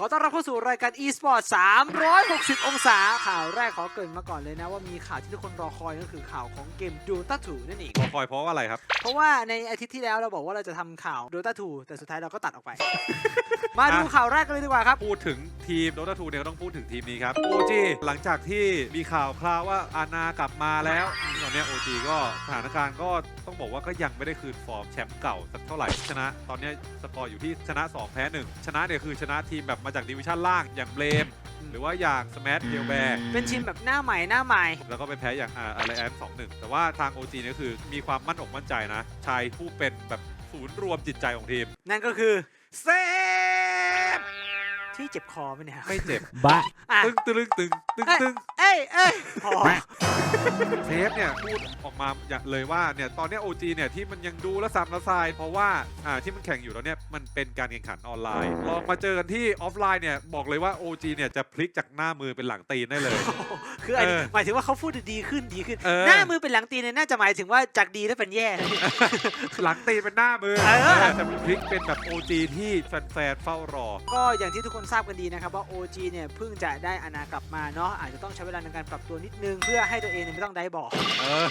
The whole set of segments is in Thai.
ขอต้อนรับเข้าสู่รายการ eSport 360 องศา ข่าวแรกขอเกรินมาก่อนเลยนะ ว่ามีข่าวที่ทุกคนรอคอยก็คือข่าวของเกม Dota 2นั่นเองรอคอยเพราะว่าอะไรครับ เพราะว่าในอาทิตย์ที่แล้วเราบอกว่าเราจะทำข่าว Dota 2แต่สุดท้ายเราก็ตัดออกไป มาดูข่าวแรกกันเลยดีกว่าครับ พูดถึงทีม Dota 2เนี่ยก็ต้องพูดถึงทีมนี้ครับ OG หลังจากที่มีข่าวคราวว่าอานากลับมาแล้ว ตอนเนี้ย OG ก็สถานการณ์ก็ต้องบอกว่าก็ยังไม่ได้คืนฟอร์มแชมป์เก่าสักเท่าไหร่ชนะ ตอนเนี้ยสกอร์อยู่ที่ชนะ 2 แพ้ 1 ชนะเนี่ยคือชนะทีมแบบมาจากดิวิชั่นล่างอย่างเบลมหรือว่าอย่างสมัทเดียลแบร์เป็นทีมแบบหน้าใหม่หน้าใหม่ แล้วก็ไปแพ้อย่างอะไรแอนสองหนึ่งแต่ว่าทาง OG เนี่ยคือมีความมั่นอกมั่นใจนะ ชายผู้เป็นแบบศูนย์รวมจิตใจของทีม นั่นก็คือเซฟ ที่เจ็บคอไหมเนี่ยไม่เจ็บ บ้าอะตึงตึงตึงตึงตึงเอ้ยเอ้ยพอเซฟเนี่ยพูดออกมาอย่างเลยว่าเนี่ยตอนเนี้ย OG เนี่ยที่มันยังดูและซ้ำละทราย เพราะว่าอ่าที่มันแข่งอยู่แล้วเนี่ยมันเป็นการแข่งขันออนไลน์ ลองมาเจอกันที่ออฟไลน์เนี่ยบอกเลยว่า OG เนี่ยจะพลิกจากหน้ามือเป็นหลังตีนได้เลย คืออันนี้เออหมายถึงว่าเขาพูดดีขึ้นดีขึ้น เออ หน้ามือเป็นหลังตีนเนี่ยน่าจะหมายถึงว่าจากดีแล้วเป็นแย่นะพี่หลังตีนเป็นหน้ามือเออ แต่พลิกเป็นแบบ OG ที่แฟนๆเฝ้ารอ ก็อย่างที่ทุกคนทราบกันดีนะครับว่า OG เนี่ยเพิ่งจะได้อนากลับมาเนาะอาจจะต้องใช้เวลาในการปรับตัวนิดนึง เพื่อให้ตัวเองเนี่ยไม่ต้องได้บอกเออ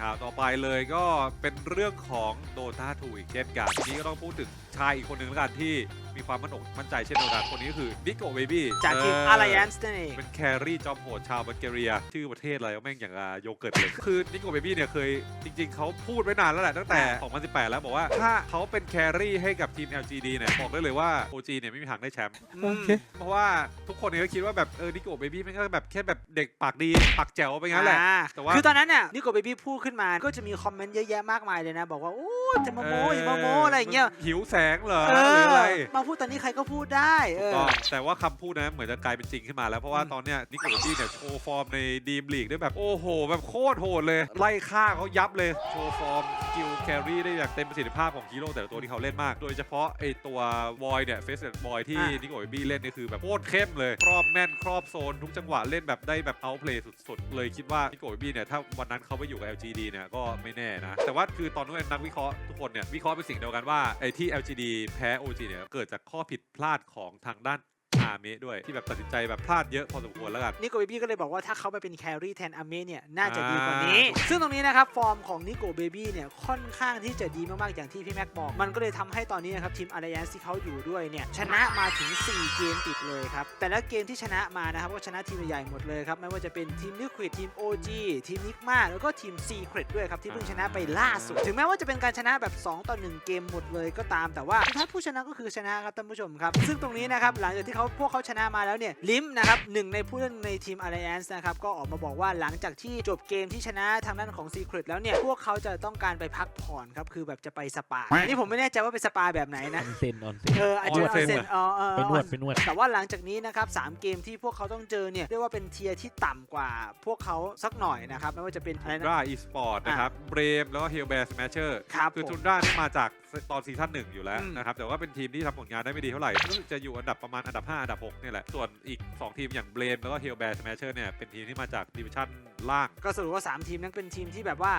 ข่าวต่อไปเลยก็เป็นเรื่องของ Dota 2อีกเช่นกันทีนี้ก็ต้องพูดถึง ชายอีกคนหนึ่งแล้วกันที่มีความมั่นอกมั่นใจเช่นเดียวกันคนนี้ก็คือนิโกเบบี้จากทีม Alliance นั่นเองเป็นแครี่จอมโหดชาวบัลแกเรีย ชื่อประเทศอะไรก็แม่งอย่างกับโยเกิร์ตเลยคือนิโกเบบี้เนี่ยเคยจริง ๆเขาพูดไว้นานแล้วแหละตั้งแต่ 2018 แล้วบอกว่าถ้าเขาเป็นแครี่ให้กับทีม LGD เนี่ยบอกได้เลยว่า OG เนี่ยไม่มีทางได้แชมป์อืมโอเคเพราะว่าทุกคนเนี่ยก็คิดว่าแบบเออนิโกเบบี้มันก็แบบแค่แบบเด็กปากดีปากแจ๋วไปงั้นแหละอ่าแต่ว่าคือตอนนั้นเนี่ยนิโกเบบี้พูดขึ้นมาก็จะมีคอมเมนต์เยอะแยะมากมายเลยนะ บอกว่าโอ้ยจะมาโม้อย่ามาโม้อะไรอย่างเงี้ยหิวแสงเหรอเอหรืออะไรอมาพูดตอนนี้ใครก็พูดได้เอถูกอต้องแต่ว่าคำพูดนะเหมือนจะกลายเป็นจริงขึ้นมาแล้ว เพราะว่าอืมตอนเนี้ยนิโคลดี้เนี่ยโชว์ฟอร์มในดีมลีกได้แบบโอ้โห แบบโคตรโหดเลย ไล่ฆ่าเขายับเลย โชว์ฟอร์มสกิลแครี่ได้อย่างเต็มประสิทธิภาพของฮีโร่แต่ละตัวที่เขาเล่นมาก โดยเฉพาะไอตัววอยเนี่ยเฟสเ d บอยที่อะนิโคลดี้เล่นนี่คือแบบโคตรเข้มเลยครอบแม่นครอบโซนทุกจังหวะเล่นแบบได้แบบเอาเพลย์สุดๆเลยคิดว่านิโคลดี้เนี่ยถ้าวันนั้นเขาไปอยู่กับ LGD เนี่ยก็ไม่แน่นะแต่ว่าคือตอนนู้นนักวิเคราะห์ทุกคนเนี่ยวิเคราะห์เป็นสิ่งเดียวกันว่าไอ้ที่ LGD แพ้ OG เนี่ยเกิดจากข้อผิดพลาดของทางด้าน อาเมะด้วยที่แบบตัดสินใจแบบพลาดเยอะพอสมควรแล้วกัน นิโกเบบี้ก็เลยบอกว่าถ้าเขาไปเป็นแครี่แทนอาเมะเนี่ยน่าจะดีกว่าอ่านี้ ซึ่งตรงนี้นะครับ ฟอร์มของนิโกเบบี้เนี่ยค่อนข้างที่จะดีมากๆ อย่างที่พี่แม็กบอก มันก็เลยทำให้ตอนนี้นะครับทีมอาร์ a n นที่เขาอยู่ด้วยเนี่ยชนะมาถึง 4 เกมติดเลยครับ แต่ละเกมที่ชนะมานะครับก็ชนะทีมใหญ่ๆหมดเลยครับไม่ว่าจะเป็นทีม Liquid ทีม OG ทีม Nigma แล้วก็ทีม Secret ด้วยครับที่เพิ่งชนะไปล่าสุด ถึงแม้ว่าจะเป็นการชนะแบบ 2 ต่อ 1 เกมหมดเลยก็ตามแต่ว่าสุดท้ายผู้ชนะก็คือชนะครับท่านผู้ชมครับซึ่งตรงนี้นะครับหลังจากที่เขาพวกเขาชนะมาแล้วเนี่ยลิมนะครับหนึ่งในผู้เล่นในทีม Alliance นะครับก็ออกมาบอกว่าหลังจากที่จบเกมที่ชนะทางด้านของ Secret แล้วเนี่ย พวกเขาจะต้องการไปพักผ่อนครับ คือแบบจะไปสปา อันนี้ผมไม่แน่ใจว่าเป็นสปาแบบไหนอนะ อนเซนออนเซนเอออาจจะออนเซ็นเซ็นเหรออ๋อเออไปนวดไปนวด แต่ว่าหลังจากนี้นะครับสามเกมที่พวกเขาต้องเจอเนี่ยเรียกว่าเป็นเทียร์ที่ต่ำกว่าพวกเขาสักหน่อยนะครับไม่ว่าจะเป็นอะไรนะราอีสปอร์ตนะครับเบรมแล้วก็เฮลแบร์สแมชเชอร์ครับคือผม ทุนด้านี่มาจากตอนซีซั่นหนึ่งอยู่แล้วอืมนะครับแต่ว่าเป็นทีมที่ทำผลงานได้ไม่ดีเท่าไหร่รู้สึกจะอยู่อันดับประมาณอันดับ 5 อันดับ6เนี่ยแหละ ส่วนอีก 2 ทีมอย่างเบรมแล้วก็เฮลแบร์สแมชเชอร์เนี่ยเป็นทีมที่มาจากดิวิชั่นล่างก็สรุปว่า 3 ทีมนั้นเป็นทีมที่แบบว่า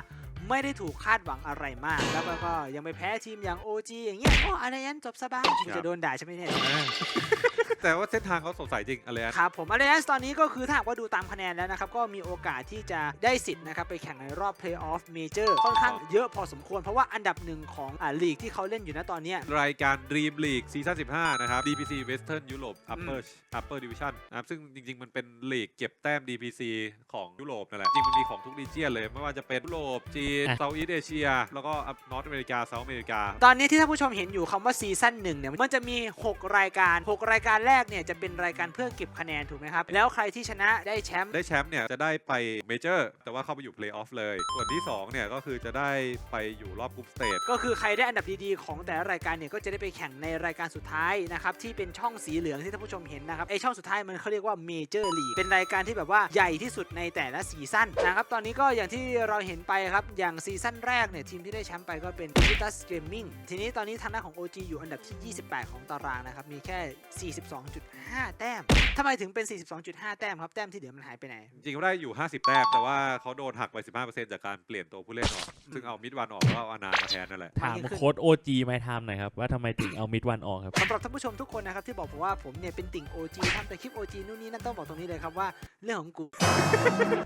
ไม่ได้ถูกคาดหวังอะไรมาก แล้วก็ยังไปแพ้ทีมอย่าง OG อย่างเงี้ยโอ้อะไรยันจบสบายคุณจะโดนด่าใช่ไหมเนี่ยแต่ว่าเส้นทางเขาสดใสจริงอะไรนะครับผม Alliance ตอนนี้ก็คือถ้าหากว่าดูตามคะแนนแล้วนะครับ ก็มีโอกาสที่จะได้สิทธิ์นะครับ ไปแข่งในรอบ Playoff Major ค่อนข้างเยอะพอสมควร เพราะว่าอันดับหนึ่งของอ่าลีกที่เขาเล่นอยู่นะตอนเนี้ยรายการ Dream League ซีซั่น15 นะครับ DPC Western Europe Upper Upper Division นะครับซึ่งจริง ๆ มันเป็นลีกเก็บแต้ม DPC ของยุโรปนั่นแหละจริงมันมีของทุกรีเจียนเลยไม่ว่าจะเป็นยุโรปจีนอะเซาท์อีสเอเชียแล้วก็นอร์ทอเมริกาเซาท์อเมริกา ตอนนี้ที่ท่านผู้ชมเห็นอยู่คำว่าซีซั่นหนึ่งเนี่ยมันจะมี 6 รายการ 6 รายการแรกเนี่ยจะเป็นรายการเพื่อเก็บคะแนนถูกไหมครับ แล้วใครที่ชนะได้แชมป์ได้แชมป์เนี่ยจะได้ไปเมเจอร์แต่ว่าเข้าไปอยู่เพลย์ออฟเลย ส่วนที่2เนี่ยก็คือจะได้ไปอยู่รอบกรุ๊ปสเตจก็คือใครได้อันดับดีๆของแต่ละรายการเนี่ยก็จะได้ไปแข่งในรายการสุดท้ายนะครับที่เป็นช่องสีเหลืองที่ท่านผู้ชมเห็นนะครับไอช่องสุดท้ายมันเขาเรียกว่าเมเจอร์ลีกเป็นรายการที่แบบว่าใหญ่ที่สุดในแต่ละซีซั่นนะครับตอนนี้ก็อย่างที่เราเห็นไปครับอย่างซีซั่นแรกเนี่ยทีมที่ได้แชมป์ไปก็เป็น v i t a s Gaming ทีนี้ตอนนี้ทางด้านของ OG อยู่อันดับที่ 28 ของตารางนะครับ มีแค่ 42 42.5แต้มทำไมถึงเป็น 42.5 แต้มครับ แต้มที่เหลือมันหายไปไหน จริงๆก็ได้อยู่ 50 แต้ม แต่ว่าเขาโดนหักไป 15%จากการเปลี่ยนตัวผู้เล่นออก ซึ่งเอามิดวันออกแล้วเอาอานามาแทนนั่นแหละถามมันคือโค้ดโอจีไมทามหน่อยครับ ว่าทำไมถึงเอามิดวันออกครับสำหรับท่านผู้ชมทุกคนนะครับ ที่บอกผมว่าผมเนี่ยเป็นติ่ง OG ทำแต่คลิป OG นู่นนี่นั่นต้องบอกตรงนี้เลยครับว่าเรื่องของกู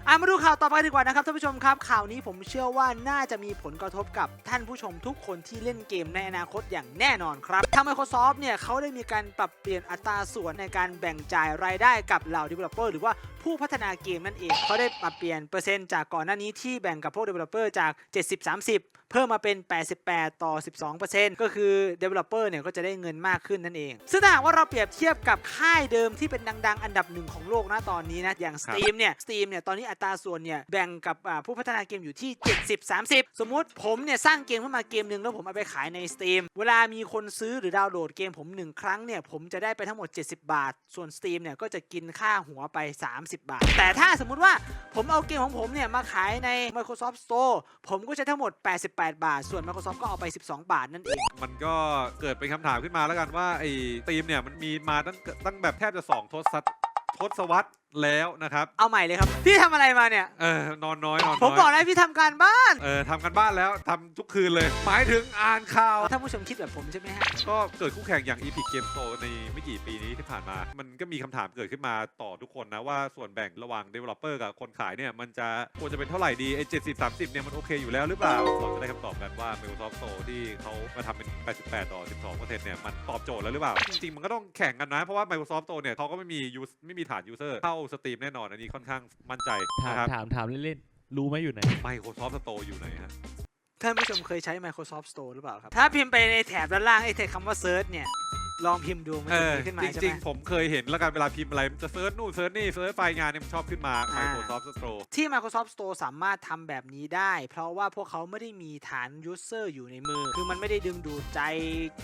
อะมาดูข่าวต่อไปดีกว่านะครับท่านผู้ชมครับข่าวนี้ผมเชื่อว่าน่าจะมีผลกระทบกับท่านผู้ชมทุกคนที่เล่นเกมในอนาคตอย่างแน่นอนครับทาง Microsoft เนี่ยเขาได้มีการปรับเปลี่ยนอัตราส่วนในการแบ่งจ่ายรายได้กับเหล่า Developer หรือว่า ผู้พัฒนาเกมนั่นเอง เขาได้ปรับเปลี่ยนเปอร์เซ็นต์จากก่อนหน้านี้ที่แบ่งกับพวก Developer จาก 70-30 เพิ่มมาเป็น 88 ต่อ 12%ก็คือ Developer เนี่ยก็จะได้เงินมากขึ้นนั่นเอง ซึ่งถ้าหากว่าเราเปรียบเทียบกับค่ายเดิมที่เป็นดัง ๆ อันดับหนึ่งของโลกนะตอนนี้นะอย่าง Steam เนี่ย Steam เนี่ยตอนนี้อัตราส่วนเนี่ยแบ่งกับอ่าผู้พัฒนาเกมอยู่ที่ 70-30 สมมุติผมเนี่ยสร้างเกมขึ้นมาเกมหนึ่งแล้วผมเอาไปขายใน Steam เวลามีคนซื้อหรือดาวน์โหลดเกมผมหนึ่งครั้งเนี่ยผมจะได้ไปทั้งหมด 70 บาท ส่วน Steam เนี่ยก็จะกินค่าหัวไป 30บาท แต่ถ้าสมมุติว่าผมเอาเกมของผมเนี่ยมาขายใน Microsoft Store ผมก็จะทั้งหมด 88 บาท ส่วน Microsoft ก็เอาไป 12 บาทนั่นเอง มันก็เกิดเป็นคำถามขึ้นมาแล้วกันว่าไอ้ทีมเนี่ยมันมีมาตั้งตั้งแบบแทบจะ 2 ทศทศวรรษ แล้วนะครับ เอาใหม่เลยครับ พี่ทำอะไรมาเนี่ย เออนอนน้อยนอนผมน้บอกอยนะพี่ทำการบ้านเออทำกันบ้านแล้วทำทุกคืนเลย หมายถึงอ่านข่าว ท่านผู้ชมคิดแบบผมใช่ไหมฮะ ก็เกิดคู่แข่งอย่าง Epic Game Store ในไม่กี่ปีนี้ที่ผ่านมา มันก็มีคำถามเกิดขึ้นมาต่อทุกคนนะ ว่าส่วนแบ่งระหว่าง Developer กับคนขายเนี่ย มันจะควรจะเป็นเท่าไหร่ดีไอ้70 30เนี่ย มันโอเคอยู่แล้วหรือเปล่าเราจะได้คำตอบกันว่า Microsoft Store ที่เขามาทำเป็น 88 ต่อ 12%เนี่ยมันตอบโจทย์แล้วหรือเปล่าจริงๆมันก็ต้องแข่งกันนะเพราะว่า Microsoft Store เนี่ยเขาก็ไม่มี use ไม่มีฐาน user เข้า Steam แน่นอนอันนี้ค่อนข้างมั่นใจถามนะครับถามถามเล่นๆ รู้ไหมอยู่ไหน Microsoft Store อยู่ไหนฮะ ท่านผู้ชมเคยใช้ Microsoft Store หรือเปล่าครับ ถ้าพิมพ์ไปในแถบด้านล่างไอ้แถบคำว่า Search เนี่ย ลองพิมพ์ดูมันเอจะอมีขึ้นมาจใช่ริงไหม ๆ ผมเคยเห็นแล้วกันเวลาพิมพ์อะไรมันจะเซิร์ชนู่นเซิร์ชนี่เซิร์ชไฟล์งานเนี่ยมันชอบขึ้นมา อ่า Microsoft Store ที่ Microsoft Store สามารถทำแบบนี้ได้ เพราะว่าพวกเขาไม่ได้มีฐาน User อยู่ในมือ คือมันไม่ได้ดึงดูดใจ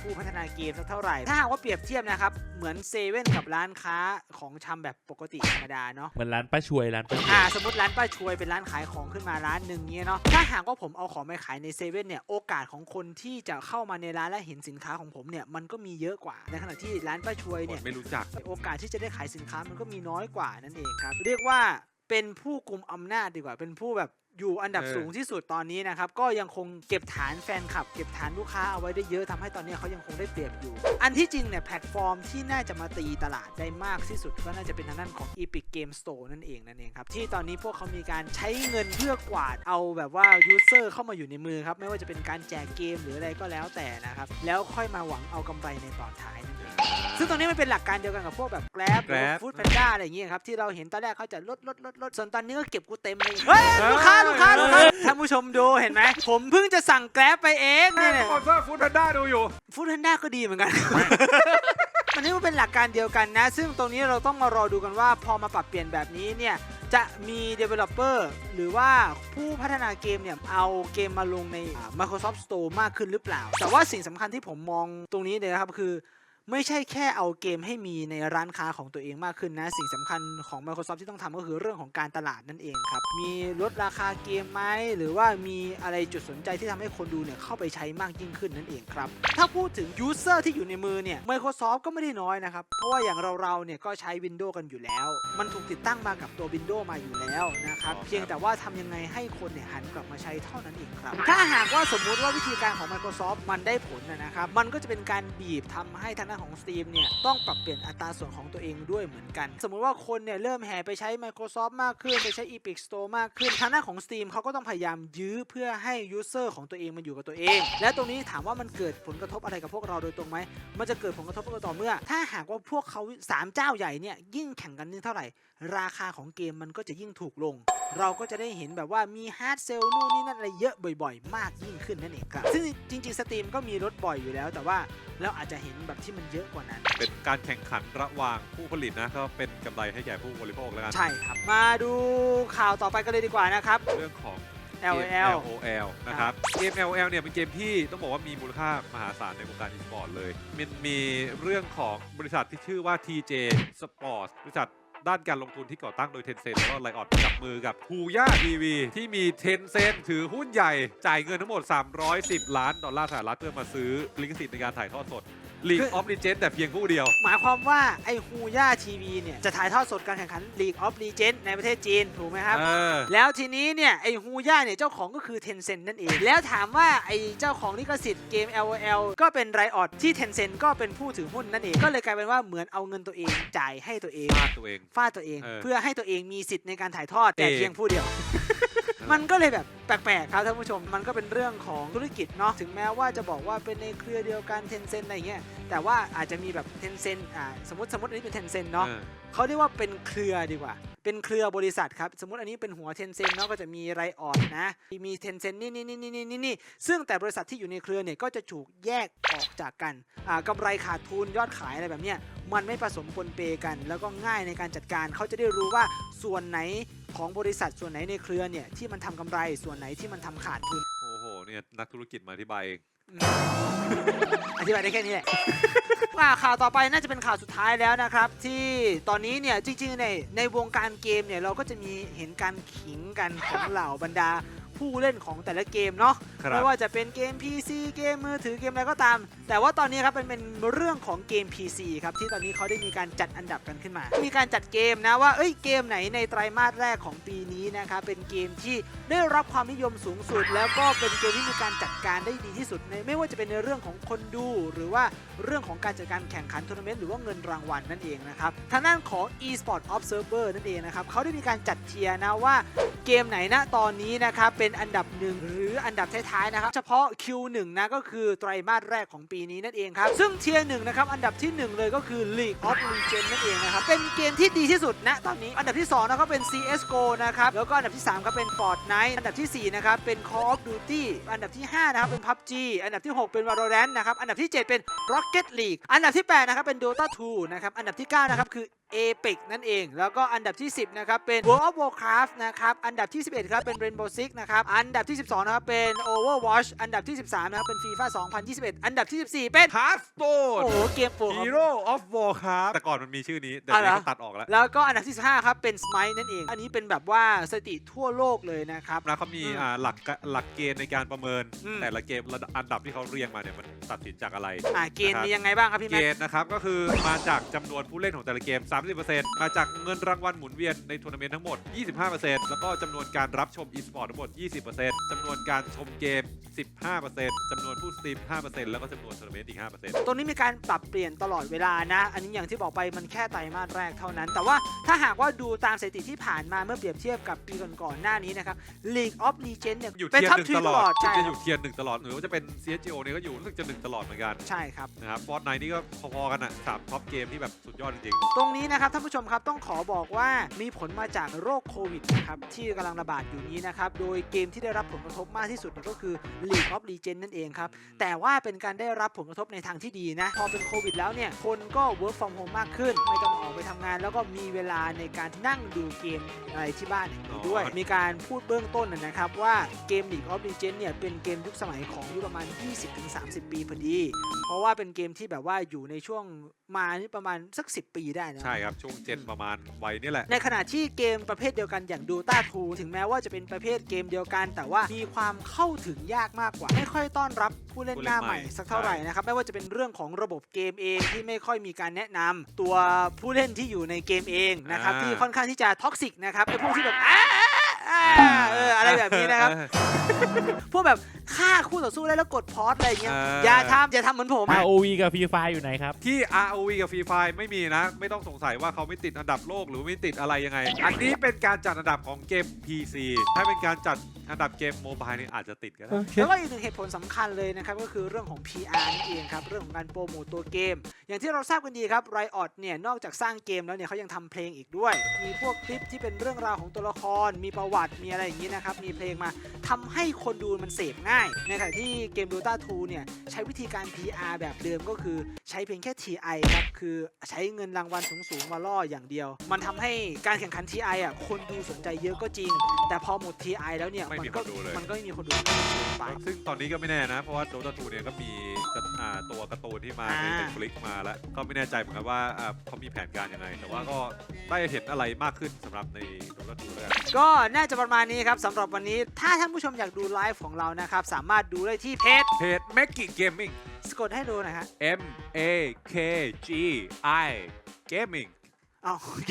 ผู้พัฒนาเกมสักเท่าไหร่ ถ้าหากว่าเปรียบเทียบนะครับ เหมือนเซเว่นกับร้านค้าของชำแบบปกติธรรมดาเนาะเหมือนร้านป้าช่วยร้านป้าช่วยอ่าสมมติร้านป้าช่วยเป็นร้านขายของขึ้นมาร้านหนึ่งเนี้ยเนาะถ้าหากว่าผมเอาของไปขายในเซเว่นเนี่ยโอกาสของคนที่จะเข้ามาในร้านและเห็นสินค้าของผมเนี่ยมันก็มีเยอะกว่าในขณะที่ร้านป้าช่วยคเนี่ยนไม่รู้จักโอกาสที่จะได้ขายสินค้ามันก็มีน้อยกว่านั่นเองครับเรียกว่าเป็นผู้กุมอำนาจดีกว่าเป็นผู้แบบ อยู่อันดับเออสูงที่สุดตอนนี้นะครับ ก็ยังคงเก็บฐานแฟนคลับ เก็บฐานลูกค้าเอาไว้ได้เยอะทำให้ตอนนี้เขายังคงได้เปรียบอยู่ อันที่จริงเนี่ยแพลตฟอร์มที่น่าจะมาตีตลาดได้มากที่สุด ก็น่าจะเป็นทางด้านของ Epic Game Store นั่นเองนั่นเองครับ ที่ตอนนี้พวกเขามีการใช้เงินเพื่อกวาดเอาแบบว่า user เข้ามาอยู่ในมือครับไม่ว่าจะเป็นการแจกเกมหรืออะไรก็แล้วแต่นะครับแล้วค่อยมาหวังเอากำไรในตอนท้ายนั่นเอง ซึ่งตรงนี้มันเป็นหลักการเดียวกันกับพวกแบบ Grab หรือ Grab Food Panda อะไรอย่างเงี้ยครับที่เราเห็นตอนแรกเขาจะลดลดลดลดส่วนตอนนี้ก็เก็บกูเต็มเลยเฮ้ยลูกค้าลูกค้าลูกค้าท่านผู้ชมดูเห็นไหมผมเพิ่งจะสั่ง Grab ไปเองเนี่ย สปอนเซอร์ฟู้ดแพนด้าดูอยู่ ฟู้ดแพนด้าก็ดีเหมือนกันอันนี้มันเป็นหลักการเดียวกันนะ ซึ่งตรงนี้เราต้องมารอดูกันว่าพอมาปรับเปลี่ยนแบบนี้เนี่ย จะมี developer หรือว่าผู้พัฒนาเกมเนี่ย เอาเกมมาลงในอ่า Microsoft Store มากขึ้นหรือเปล่า แต่ว่าสิ่งสำคัญที่ผมมองตรงนี้เลยนะครับ คือ ไม่ใช่แค่เอาเกมให้มีในร้านค้าของตัวเองมากขึ้นนะ สิ่งสำคัญของ Microsoft ที่ต้องทำก็คือเรื่องของการตลาดนั่นเองครับ มีลดราคาเกมไหมหรือว่ามีอะไรจุดสนใจที่ทำให้คนดูเนี่ยเข้าไปใช้มากยิ่งขึ้นนั่นเองครับ ถ้าพูดถึง User ที่อยู่ในมือเนี่ย Microsoft ก็ไม่ได้น้อยนะครับ เพราะว่าอย่างเราๆเนี่ยก็ใช้ Windows กันอยู่แล้ว มันถูกติดตั้งมากับตัว Windows มาอยู่แล้วนะครับอ๋อครับเพียงแต่ว่าทำยังไงให้คนเนี่ยหันกลับมาใช้เท่านั้นเองครับ ถ้าหากว่าสมมุติว่าวิธีการของ Microsoft มันได้ผลนะนะครับมันก็จะเป็นการบีบทำให้ทางด้านของ Steam เนี่ย ต้องปรับเปลี่ยนอัตราส่วนของตัวเองด้วยเหมือนกัน สมมุติว่าคนเนี่ย เริ่มแห่ไปใช้ Microsoft มากขึ้น ไปใช้ Epic Store มากขึ้นทางด้าของ Steam เขาก็ต้องพยายามยื้อเพื่อให้ User ของตัวเองมันอยู่กับตัวเอง และตรงนี้ถามว่ามันเกิดผลกระทบอะไรกับพวกเราโดยตรงไหมมันจะเกิดผลกระทบก็ต่อเมื่อ ถ้าหากว่าพวกเขาสามเจ้าใหญ่เนี่ยยิ่งแข่งกันนี่เท่าไหร่ ราคาของเกมมันก็จะยิ่งถูกลง เราก็จะได้เห็นแบบว่ามีฮาร์ดเซลนู่นนี่นั่นอะไรเยอะบ่อยๆ มากยิ่งขึ้นนั่นเองครับ ซึ่งจริงๆสตรีมก็มีลดบ่อยอยู่แล้ว แต่ว่าเราอาจจะเห็นแบบที่มันเยอะกว่านั้น เป็นการแข่งขันระหว่างผู้ผลิตนะก็เป็นกำไรให้แก่ผู้บริโภคแล้วกัน ใช่ครับ มาดูข่าวต่อไปกันเลยดีกว่านะครับ เรื่องของ LL LOL นะครับ เกม LOL เนี่ยเป็นเกมที่ต้องบอกว่ามีมูลค่ามหาศาลในวงการอีสปอร์ตเลย มันมีเรื่องของบริษัทที่ชื่อว่า TJ Sports บริษัท ด้านการลงทุนที่ก่อตั้งโดยเทนเซ็นแล้วก็ไลออดจับมือกับฮูย่าทีวีที่มีเทนเซ็นถือหุ้นใหญ่ จ่ายเงินทั้งหมด 310 ล้านดอลลาร์สหรัฐเพื่อมาซื้อลิขสิทธิ์ในการถ่ายทอดสด League คือ of Legends แต่เพียงผู้เดียว หมายความว่าไอฮูย่าทีวีเนี่ย จะถ่ายทอดสดการแข่งขัน League of Legends ในประเทศจีน ถูกไหมครับ เออ แล้วทีนี้เนี่ย ไอฮูย่าเนี่ย เจ้าของก็คือ Tencent นั่นเอง แล้วถามว่าไอเจ้าของลิขสิทธิ์เกม LOL ก็เป็นไรออดที่ Tencent ก็เป็นผู้ถือหุ้นนั่นเอง ก็เลยกลายเป็นว่าเหมือนเอาเงินตัวเองจ่ายให้ตัวเองฟาดตัวเอง ฟาดตัวเอง เออเพื่อให้ตัวเองมีสิทธิ์ในการถ่ายทอดแต่เอง เพียงผู้เดียว มันก็เลยแบบแปลกๆครับท่านผู้ชม มันก็เป็นเรื่องของธุรกิจเนาะถึงแม้ว่าจะบอกว่าเป็นในเครือเดียวกันเทนเซ็นอะไรเงี้ยแต่ว่าอาจจะมีแบบเทนเซ็นอ่าสมมติสมมติอันนี้เป็นเทนเซ็นเนาะเออเขาเรียกว่าเป็นเครือดีกว่า เป็นเครือบริษัทครับ สมมติอันนี้เป็นหัวเทนเซ็นเนาะก็จะมีไรออดนะ มีเทนเซ็นนี่นี่นี่นี่นี่นี่ซึ่งแต่บริษัทที่อยู่ในเครือเนี่ยก็จะถูกแยกออกจากกันอ่ากำไรขาดทุนยอดขายอะไรแบบเนี้ยมันไม่ผสมปนเปกัน แล้วก็ง่ายในการจัดการเขาจะได้รู้ว่าส่วนไหน ของบริษัทส่วนไหนในเครือเนี่ยที่มันทำกำไรส่วนไหนที่มันทำขาดทุนโอ้โหเนี่ยนักธุรกิจมาอธิบายเองอธิบายได้แค่นี้แหละว่าข่าวต่อไปน่าจะเป็นข่าวสุดท้ายแล้วนะครับ ที่ตอนนี้เนี่ยจริงๆในในวงการเกมเนี่ยเราก็จะมีเห็นการขิงกันของเหล่าบรรดา ผู้เล่นของแต่ละเกมเนาะครับ ไม่ว่าจะเป็นเกม PC เกมมือถือเกมอะไรก็ตาม แต่ว่าตอนนี้ครับมันเป็นเรื่องของเกม PC ครับที่ตอนนี้เขาได้มีการจัดอันดับกันขึ้นมา มีการจัดเกมนะว่าเอ้ยเกมไหนในไตรมาสแรกของปีนี้นะครับเป็นเกมที่ได้รับความนิยมสูงสุด แล้วก็เป็นเกมที่มีการจัดการได้ดีที่สุดในไม่ว่าจะเป็นในเรื่องของคนดู หรือว่าเรื่องของการจัดการแข่งขันทัวร์นาเมนต์หรือว่าเงินรางวัลนั่นเองนะครับทางด้านของ eSport Observer นั่นเองนะครับเขาได้มีการจัดเทียร์นะว่าเกมไหนนะตอนนี้นะครับเป็นอันดับหนึ่งหรืออันดับท้ายๆนะครับ เฉพาะ Q1 นะก็คือไตรมาสแรกของปีนี้นั่นเองครับ ซึ่งเทียร์หนึ่งนะครับอันดับที่หนึ่งเลยก็คือ League of Legends นั่นเองนะครับ เป็นเกมที่ดีที่สุดนะตอนนี้ อันดับที่สองนะครับเป็น CS:GO นะครับแล้วก็อันดับที่สามครับเป็น Fortnite อันดับที่สี่นะครับเป็น Call of Duty อันดับที่ห้านะครับเป็น PUBG อันดับที่หกเป็น Valorant นะครับอันดับที่เจ็ดเป็น Rocket League อันดับที่แปดนะครับเป็น Dota 2นะครับอันดับที่เก้านะครับคือ Apex นั่นเอง แล้วก็อันดับที่ 10 นะครับ เป็น World of Warcraft นะครับ อันดับที่ 11 ครับ เป็น Rainbow Six นะครับ อันดับที่ 12 นะครับ เป็น Overwatch อันดับที่ 13 นะครับ เป็น FIFA 2021 อันดับที่ 14 เป็น Hearthstone โอ้โห เกมโปรดของ Hero of Warcraft แต่ก่อนมันมีชื่อนี้ แต่อะเหรนี้อเขาตัดออกแล้ว แล้วก็อันดับที่ 15 ครับ เป็น Smite นั่นเอง อันนี้เป็นแบบว่าสถิติทั่วโลกเลยนะครับนะเขามีอืมอ่าหลักกะหลักเกณฑ์ในการประเมินอืมแต่ละเกมระดับอันดับที่เขาเรียงมาเนี่ยมันตัดสินจากอะไรอ่าเกณฑ์นะครับมียังไงบ้างครับพี่เกแม็กณฑ์นะครับก็คือมาจากจำนวนผู้เล่นของแต่ละเกม30%มาจากเงินรางวัลหมุนเวียนในทัวร์นาเมนต์ทั้งหมด 25%แล้วก็จำนวนการรับชม e-sport ทั้งหมด 20%จำนวนการชมเกม 15%จำนวนผู้สตรีม 5%แล้วก็จำนวนทัวร์นาเมนต์อีก 5%ตรงนี้มีการปรับเปลี่ยนตลอดเวลานะ อันนี้อย่างที่บอกไปมันแค่ไตรมาสแรกเท่านั้น แต่ว่าถ้าหากว่าดูตามสถิติที่ผ่านมาเมื่อเปรียบเทียบกับปีก่อนๆหน้านี้นะครับ League of Legends เนี่ยอยู่เป็นเทียท็อร์ปหนึ่งทรีตตลลออดด ใช่จะคอรับยู่เทียร์หนึ่งตลอดหรือว่าจะเป็น CSGO เนี่ยก็อยู่รู้สึกจะหนึ่งตลอดเหมือนกันใช่ครับ นะครับฟอร์ n ไนนี่ก็พอๆกันอะสามท็อปเกมที่แบบสุดยอดจริงตรงนี้นะครับท่านผู้ชมครับต้องขอบอกว่ามีผลมาจากโรคโควิดนะครับที่กำลังระบาดอยู่นี้นะครับโดยเกมที่ได้รับผลกระทบมากที่สุดเนี่ยก็คือ League of Legends นั่นเองครับแต่ว่าเป็นการได้รับผลกระทบในทางที่ดีนะพอเป็นโควิดแล้วเนี่ยคนก็ work from home มากขึ้น ไม่ต้องออกไปทำงาน แล้วก็มีเวลาในการนั่งดูเกมอะไรที่บ้านอย่างนี้ด้วย มีการพูดเบื้องต้นนะนะครับว่าเกม League of Legends เนี่ยเป็นเกมยุคสมัยของอายุประมาณ 20-30 ปีพอดี เพราะว่าเป็นเกมที่แบบว่าอยู่ในช่วง มานี่ประมาณสัก 10 ปีได้นะๆใช่ครับ ช่วงเจนประมาณวัยนี่แหละ ในขณะที่เกมประเภทเดียวกันอย่าง Dota 2ถึงแม้ว่าจะเป็นประเภทเกมเดียวกัน แต่ว่ามีความเข้าถึงยากมากกว่า ไม่ค่อยต้อนรับผู้เล่นผู้หเล่นน้าใหม่ใหม่สักเท่าไหร่ใช่นะครับ ไม่ว่าจะเป็นเรื่องของระบบเกมเองที่ไม่ค่อยมีการแนะนำตัวผู้เล่นที่อยู่ในเกมเองนะครับที่ค่อนข้างที่จะท็อกซิกนะครับไอ้พวกที่แบบอ้าอ้าเอออะไรแบบนี้นะครับพวกแบบ ฆ่าคู่ต่อสู้ได้แล้วกดพอสอะไรอย่างเงี้ย เอออ อย่าทำอย่าทำเหมือนผม ROV กับฟรีไฟอยู่ไหนครับ ที่ ROV กับ Free Fire ไม่มีนะ ไม่ต้องสงสัยว่าเขาไม่ติดอันดับโลกหรือไม่ติดอะไรยังไง อันนี้เป็นการจัดอันดับของเกม PC ถ้าเป็นการจัดอันดับเกมโมบายนี่อาจจะติดก็ได้ แล้วก็อีกหนึ่งเหตุผลสำคัญเลยนะครับ ก็คือเรื่องของ PR นั่นเองครับ เรื่องของการโปรโมตตัวเกม อย่างที่เราทราบกันดีครับ Riot เนี่ย นอกจากสร้างเกมแล้วเนี่ยเขายังทำเพลงอีกด้วย มีพวกคลิปที่เป็นเรื่องราวของตัวละคร มีประวัติมีอะไรอย่างนี้นะครับ มีเพลงมาทำให้คนดูมันเสพง่ายในขณะที่เกม Dota 2 เนี่ย ใช้วิธีการ PR แบบเดิมก็คือใช้เพียงแค่ TI ครับ คือใช้เงินรางวัลสูงๆมาล่ออย่างเดียว มันทำให้การแข่งขัน TI อะคนดูสนใจเยอะก็จริง แต่พอหมด TI แล้วเนี่ยไม่มีมันก็คนดูเลยมันก็ไม่มีคนดูไปซึ่งตอนนี้ก็ไม่แน่นะ เพราะว่า Dota 2 เนี่ยก็มีกระอ่าตัวการ์ตูนที่มาในอ่า Netflix มาแล้วก็ไม่แน่ใจเหมือนกันว่าอ่าเขามีแผนการยังไง แต่ว่าก็ได้เห็นอะไรมากขึ้นสำหรับใน Dota 2แล้วกันก็น่าจะประมาณนี้ครับสำหรับวันนี้ถ้าท่านผู้ชมอยากดูไลฟ์ของเรานะครับสามารถดูได้ที่เพจเพจ m e g g i Gaming สะกดให้ดูหน่อยฮะ M A K G I Gaming อ้าวโอเค